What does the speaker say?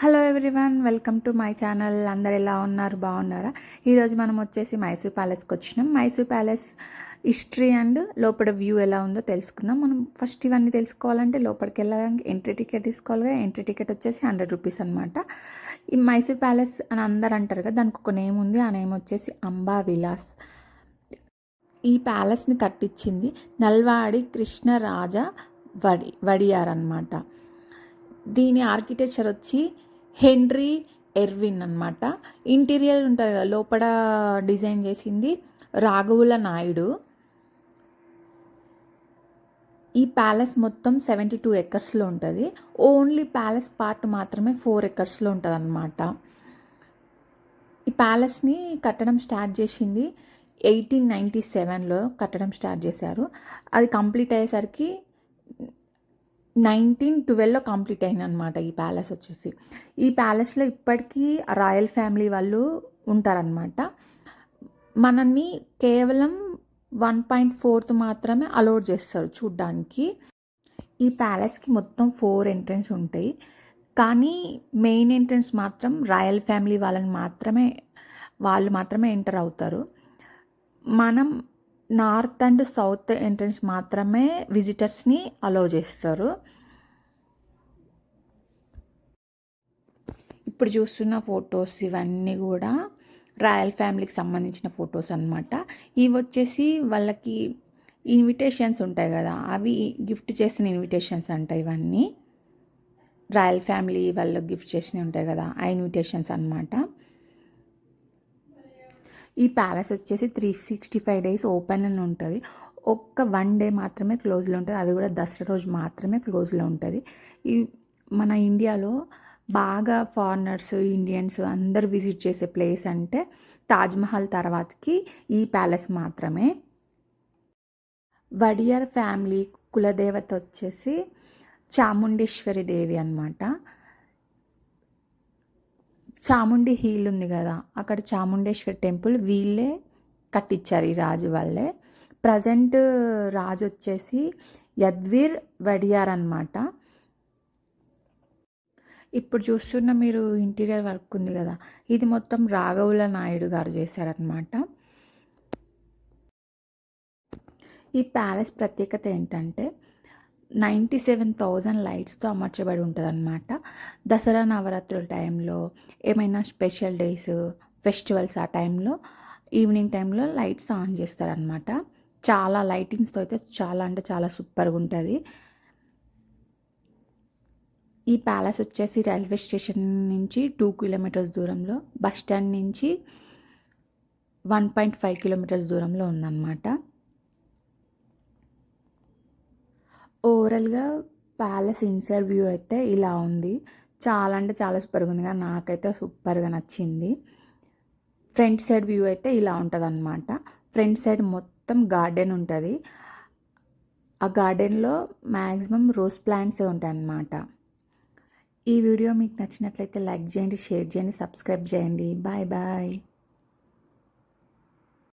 Hello everyone welcome to my channel అందరు ఎలా ఉన్నారు? బాగున్నారా? ఈరోజు మనం వచ్చేసి మైసూర్ ప్యాలెస్కి వచ్చినాం. మైసూర్ ప్యాలెస్ హిస్టరీ అండ్ లోపల వ్యూ ఎలా ఉందో తెలుసుకుందాం. మనం ఫస్ట్ ఇవన్నీ తెలుసుకోవాలంటే లోపలికి వెళ్ళడానికి ఎంట్రీ టికెట్ తీసుకోవాలి ఎంట్రీ టికెట్ వచ్చేసి హండ్రెడ్ రూపీస్ అనమాట ఈ మైసూర్ ప్యాలెస్ అని అందరు అంటారు కదా దానికి ఒక నేమ్ ఉంది. ఆ నేమ్ వచ్చేసి అంబా విలాస్. ఈ ప్యాలెస్ని కట్టించింది నల్వాడి కృష్ణరాజ వడి వడియార్ అనమాట దీని ఆర్కిటెక్చర్ వచ్చి హెన్రీ ఎర్విన్ అనమాట ఇంటీరియర్ ఉంటుంది కదా లోపల డిజైన్ చేసింది రాఘవుల నాయుడు. ఈ ప్యాలెస్ మొత్తం సెవెంటీ టూ ఎకర్స్లో ఉంటుంది. ఓన్లీ ప్యాలెస్ పార్ట్ మాత్రమే ఫోర్ ఎకర్స్లో ఉంటుంది అనమాట ఈ ప్యాలెస్ని కట్టడం స్టార్ట్ చేసింది ఎయిటీన్ నైంటీ సెవెన్లో కట్టడం స్టార్ట్ చేశారు. అది కంప్లీట్ అయ్యేసరికి నైన్టీన్ ట్వెల్వ్లో కంప్లీట్ అయిందనమాట ఈ ప్యాలెస్ వచ్చేసి. ఈ ప్యాలెస్లో ఇప్పటికీ రాయల్ ఫ్యామిలీ వాళ్ళు ఉంటారనమాట మనల్ని కేవలం వన్ పాయింట్ ఫోర్త్ మాత్రమే అలౌడ్ చేస్తారు చూడ్డానికి. ఈ ప్యాలెస్కి మొత్తం ఫోర్ ఎంట్రన్స్ ఉంటాయి. కానీ మెయిన్ ఎంట్రన్స్ మాత్రం రాయల్ ఫ్యామిలీ వాళ్ళని మాత్రమే వాళ్ళు మాత్రమే ఎంటర్ అవుతారు. మనం నార్త్ అండ్ సౌత్ ఎంట్రన్స్ మాత్రమే విజిటర్స్ని అలో చేస్తారు. ఇప్పుడు చూస్తున్న ఫొటోస్ ఇవన్నీ కూడా రాయల్ ఫ్యామిలీకి సంబంధించిన ఫొటోస్ అనమాట ఇవి వచ్చేసి వాళ్ళకి ఇన్విటేషన్స్ ఉంటాయి కదా అవి గిఫ్ట్ చేసిన ఇన్విటేషన్స్ అంట ఇవన్నీ. రాయల్ ఫ్యామిలీ వాళ్ళకి గిఫ్ట్ చేసినవి ఉంటాయి కదా ఆ ఇన్విటేషన్స్ అనమాట ఈ ప్యాలెస్ వచ్చేసి three sixty five days open అని ఉంటుంది. ఒక్క వన్ డే మాత్రమే క్లోజ్లో ఉంటుంది. అది కూడా దసరా రోజు మాత్రమే క్లోజ్లో ఉంటుంది. ఈ మన ఇండియాలో బాగా ఫారినర్స్ ఇండియన్స్ అందరు విజిట్ చేసే ప్లేస్ అంటే తాజ్మహల్ తర్వాతకి ఈ ప్యాలెస్ మాత్రమే. వడియర్ ఫ్యామిలీ కులదేవత వచ్చేసి చాముండేశ్వరి దేవి అనమాట చాముండి హీల్ ఉంది కదా అక్కడ చాముండేశ్వరి టెంపుల్ వీళ్ళే కట్టించారు ఈ రాజు వాళ్ళే ప్రజెంట్ రాజు వచ్చేసి యద్వీర్ వడియార్ అనమాట ఇప్పుడు చూస్తున్న మీరు ఇంటీరియర్ వర్క్ ఉంది కదా ఇది మొత్తం రాఘవుల నాయుడు గారు చేశారనమాట ఈ ప్యాలెస్ ప్రత్యేకత ఏంటంటే నైంటీ సెవెన్ థౌజండ్ లైట్స్తో అమర్చబడి ఉంటుంది అనమాట దసరా నవరాత్రుల టైంలో ఏమైనా స్పెషల్ డేస్ ఫెస్టివల్స్ ఆ టైంలో ఈవినింగ్ టైంలో లైట్స్ ఆన్ చేస్తారనమాట చాలా లైటింగ్స్తో అయితే చాలా అంటే చాలా సూపర్గా ఉంటుంది ఈ ప్యాలెస్ వచ్చేసి రైల్వే స్టేషన్ నుంచి టూ కిలోమీటర్స్ దూరంలో బస్ స్టాండ్ నుంచి వన్ పాయింట్ ఫైవ్ కిలోమీటర్స్ దూరంలో ఉందన్నమాట. ఓవరాల్గా ప్యాలెస్ ఇన్సైడ్ వ్యూ అయితే ఇలా ఉంది. చాలా అంటే చాలా సూపర్గా ఉంది కానీ నాకైతే సూపర్గా నచ్చింది. ఫ్రంట్ సైడ్ వ్యూ అయితే ఇలా ఉంటుంది అనమాట ఫ్రంట్ సైడ్ మొత్తం గార్డెన్ ఉంటుంది. ఆ గార్డెన్లో మ్యాక్సిమం రోజ్ ప్లాంట్స్ ఉంటాయి అన్నమాట ఈ వీడియో మీకు నచ్చినట్లయితే లైక్ చేయండి షేర్ చేయండి సబ్స్క్రైబ్ చేయండి. Bye bye.